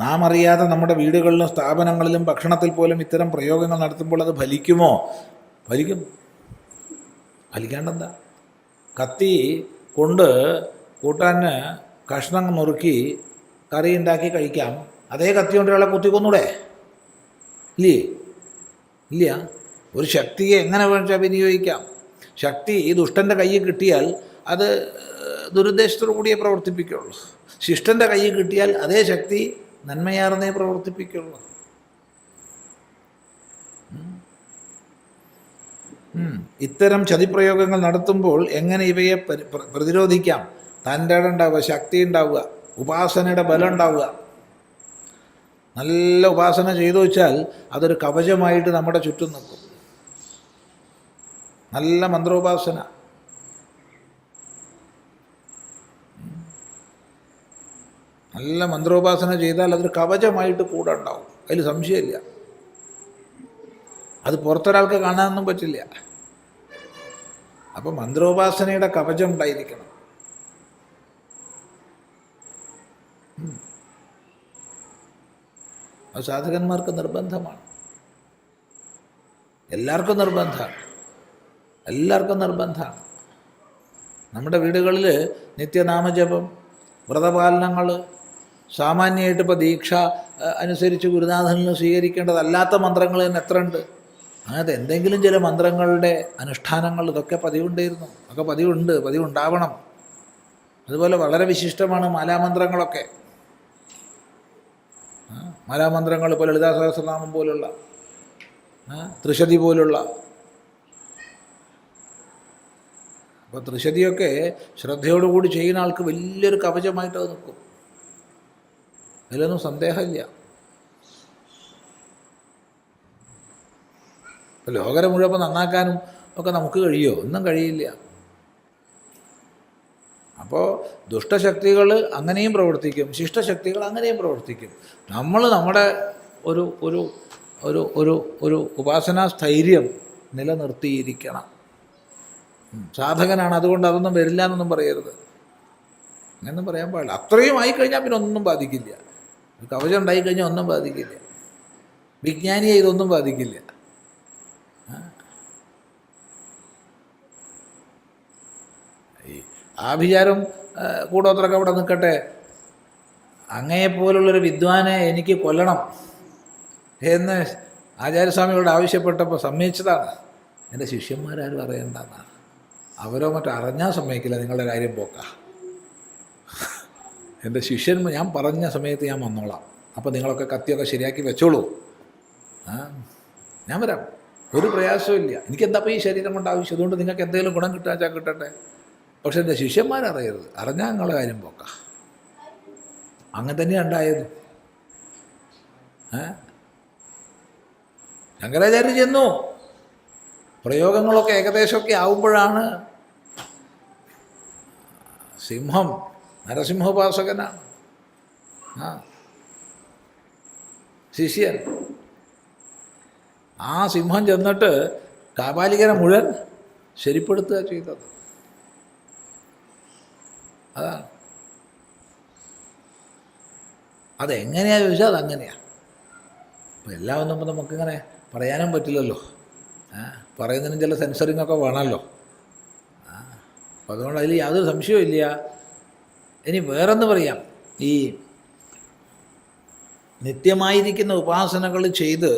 നാം അറിയാതെ നമ്മുടെ വീടുകളിലും സ്ഥാപനങ്ങളിലും ഭക്ഷണത്തിൽ പോലും ഇത്തരം പ്രയോഗങ്ങൾ നടത്തുമ്പോൾ അത് ഫലിക്കുമോ? ഫലിക്കും. ഫലിക്കാണ്ടെന്താ? കത്തി കൊണ്ട് കൂട്ടാന് കഷ്ണം നുറുക്കി കറി ഉണ്ടാക്കി കഴിക്കാം. അതേ കത്തി കൊണ്ട് ഒരാളെ കുത്തിക്കൊന്നൂടെ ഇല്ലേ? ഇല്ല. ഒരു ശക്തിയെ എങ്ങനെ വേണമെച്ചാൽ വിനിയോഗിക്കാം. ശക്തി ഈ ദുഷ്ടന്റെ കയ്യിൽ കിട്ടിയാൽ അത് ദുരുദ്ദേശത്തോടു കൂടിയേ പ്രവർത്തിപ്പിക്കുള്ളൂ. ശിഷ്ടന്റെ കയ്യിൽ കിട്ടിയാൽ അതേ ശക്തി നന്മയാർന്നേ പ്രവർത്തിപ്പിക്കുള്ളൂ. ഇത്തരം ചതിപ്രയോഗങ്ങൾ നടത്തുമ്പോൾ എങ്ങനെ ഇവയെ പ്രതിരോധിക്കാം തന്റെ ഉണ്ടാവുക ശക്തി ഉണ്ടാവുക ഉപാസനയുടെ ബലം ഉണ്ടാവുക നല്ല ഉപാസന ചെയ്തു വെച്ചാൽ അതൊരു കവചമായിട്ട് നമ്മുടെ ചുറ്റും നിൽക്കും. നല്ല മന്ത്രോപാസന. നല്ല മന്ത്രോപാസന ചെയ്താൽ അതൊരു കവചമായിട്ട് കൂടെ ഉണ്ടാവും. അതിൽ സംശയമില്ല. അത് പുറത്തൊരാൾക്ക് കാണാനൊന്നും പറ്റില്ല. അപ്പം മന്ത്രോപാസനയുടെ കവചം ഉണ്ടായിരിക്കണം. അത് സാധകന്മാർക്ക് നിർബന്ധമാണ്. എല്ലാവർക്കും നിർബന്ധമാണ്. എല്ലാവർക്കും നിർബന്ധമാണ്. നമ്മുടെ വീടുകളിൽ നിത്യനാമജപം വ്രതപാലനങ്ങൾ സാമാന്യമായിട്ട് ഇപ്പോൾ ദീക്ഷ അനുസരിച്ച് ഗുരുനാഥനിൽ സ്വീകരിക്കേണ്ടതല്ലാത്ത മന്ത്രങ്ങൾ തന്നെ എത്ര ഉണ്ട്? അങ്ങനത്തെ എന്തെങ്കിലും ചില മന്ത്രങ്ങളുടെ അനുഷ്ഠാനങ്ങൾ ഇതൊക്കെ പതിവുണ്ടായിരുന്നു. ഒക്കെ പതിവുണ്ട് പതിവുണ്ടാവണം. അതുപോലെ വളരെ വിശിഷ്ടമാണ് മാലാമന്ത്രങ്ങളൊക്കെ. മാലാമന്ത്രങ്ങൾ ഇപ്പോൾ ലളിതാ സഹസ്രനാമം പോലുള്ള ത്രിശതി പോലുള്ള. അപ്പോൾ ത്രിശതിയൊക്കെ ശ്രദ്ധയോടുകൂടി ചെയ്യുന്ന ആൾക്ക് വലിയൊരു കവചമായിട്ട് അത് നിൽക്കും. അതിലൊന്നും സന്ദേഹമില്ല. ലോകരെ മുഴുവൻ നന്നാക്കാനും ഒക്കെ നമുക്ക് കഴിയുമോ ഒന്നും കഴിയില്ല. അപ്പോൾ ദുഷ്ടശക്തികൾ അങ്ങനെയും പ്രവർത്തിക്കും ശിഷ്ടശക്തികൾ അങ്ങനെയും പ്രവർത്തിക്കും. നമ്മൾ നമ്മുടെ ഒരു ഒരു ഒരു ഒരു ഒരു ഉപാസനാ സ്ഥൈര്യം നിലനിർത്തിയിരിക്കണം. സാധകനാണ്. അതുകൊണ്ട് അതൊന്നും വരില്ല എന്നൊന്നും പറയരുത്. അങ്ങനൊന്നും പറയാൻ പാടില്ല. അത്രയും ആയിക്കഴിഞ്ഞാൽ പിന്നെ ഒന്നും ബാധിക്കില്ല. കവചം ഉണ്ടായിക്കഴിഞ്ഞാൽ ഒന്നും ബാധിക്കില്ല. വിജ്ഞാനിയെ ഇതൊന്നും ബാധിക്കില്ല. ആ. വിചാരം കൂടോത്രമൊക്കെ അവിടെ നിൽക്കട്ടെ. അങ്ങയെപ്പോലുള്ളൊരു വിദ്വാനെ എനിക്ക് കൊല്ലണം എന്ന് ആചാര്യസ്വാമികളോട് ആവശ്യപ്പെട്ടപ്പോൾ സമ്മതിച്ചതാണ്. എന്റെ ശിഷ്യന്മാരാരും അറിയണ്ടെന്നാണ്. അവരോ മറ്റോ അറിഞ്ഞാൽ സമ്മതിക്കില്ല നിങ്ങളുടെ കാര്യം പോക്ക. എന്റെ ശിഷ്യൻ ഞാൻ പറഞ്ഞ സമയത്ത് ഞാൻ വന്നോളാം. അപ്പോൾ നിങ്ങളൊക്കെ കത്തിയൊക്കെ ശരിയാക്കി വെച്ചോളൂ. ആ ഞാൻ വരാം. ഒരു പ്രയാസമില്ല ഇല്ല. എനിക്കെന്താ ഇപ്പോൾ ഈ ശരീരം കൊണ്ട് ആവശ്യം? അതുകൊണ്ട് നിങ്ങൾക്ക് എന്തെങ്കിലും ഗുണം കിട്ടാൻ വെച്ചാൽ കിട്ടട്ടെ? പക്ഷെ എന്റെ ശിഷ്യന്മാരറിയരുത് അറിഞ്ഞാൽ നിങ്ങളെ കാര്യം പോക്ക. അങ്ങനെ തന്നെയാണ് ഉണ്ടായത്. ശങ്കരാചാര്യ ചെന്നു. പ്രയോഗങ്ങളൊക്കെ ഏകദേശമൊക്കെ ആവുമ്പോഴാണ് സിംഹം നരസിംഹോപാസകനാണ്. ആ. ശിഷ്യൻ. ആ സിംഹം ചെന്നിട്ട് കാപാലികനെ മുഴുവൻ ശരിപ്പെടുത്തുക ചെയ്തത്. അതാണ്. അതെങ്ങനെയാ ചോദിച്ചാൽ അതങ്ങനെയാണ് അപ്പം എല്ലാം ഒന്നും നമുക്കിങ്ങനെ പറയാനും പറ്റില്ലല്ലോ. പറയുന്നതിനും ചില സെൻസറിങ്ങൊക്കെ വേണമല്ലോ. ആ അതുകൊണ്ട് അതിൽ യാതൊരു സംശയവും ഇല്ല. ഇനി വേറൊന്ന് പറയാം. ഈ നിത്യമായിരിക്കുന്ന ഉപാസനകൾ ചെയ്ത്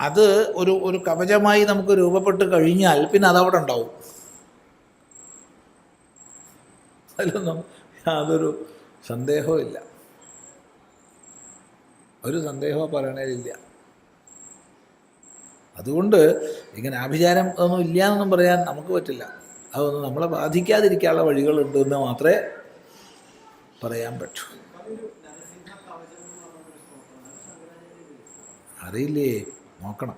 അത് ഒരു ഒരു കവചമായി നമുക്ക് രൂപപ്പെട്ട് കഴിഞ്ഞാൽ പിന്നെ അതവിടെ ഉണ്ടാവും. അതിലൊന്നും യാതൊരു സന്ദേഹവും ഇല്ല. ഒരു സന്ദേഹവും പറയണേലില്ല അതുകൊണ്ട് ഇങ്ങനെ ആഭിചാരം ഒന്നും ഇല്ല എന്നൊന്നും പറയാൻ നമുക്ക് പറ്റില്ല. അതൊന്നും നമ്മളെ ബാധിക്കാതിരിക്കാനുള്ള വഴികളുണ്ട് എന്ന് മാത്രമേ പറയാൻ പറ്റൂ. അറിയില്ലേ? നോക്കണം.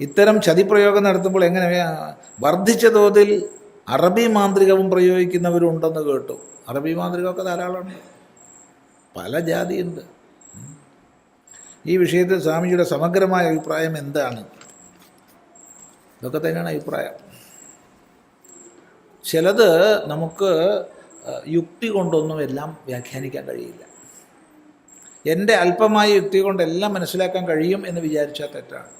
ഇത്തരം ചതിപ്രയോഗം നടത്തുമ്പോൾ എങ്ങനെ വർദ്ധിച്ച തോതിൽ അറബി മാന്ത്രികവും പ്രയോഗിക്കുന്നവരുണ്ടെന്ന് കേട്ടു. അറബി മാന്ത്രികമൊക്കെ ധാരാളമുണ്ട്. പല ജാതിയുണ്ട്. ഈ വിഷയത്തിൽ സ്വാമിജിയുടെ സമഗ്രമായ അഭിപ്രായം എന്താണ്? ഇതൊക്കെ തന്നെയാണ് അഭിപ്രായം. ചിലത് നമുക്ക് യുക്തി കൊണ്ടൊന്നും എല്ലാം വ്യാഖ്യാനിക്കാൻ കഴിയില്ല. എന്റെ അല്പമായ യുക്തി കൊണ്ടെല്ലാം മനസ്സിലാക്കാൻ കഴിയും എന്ന് വിചാരിച്ചാൽ തെറ്റാണ്.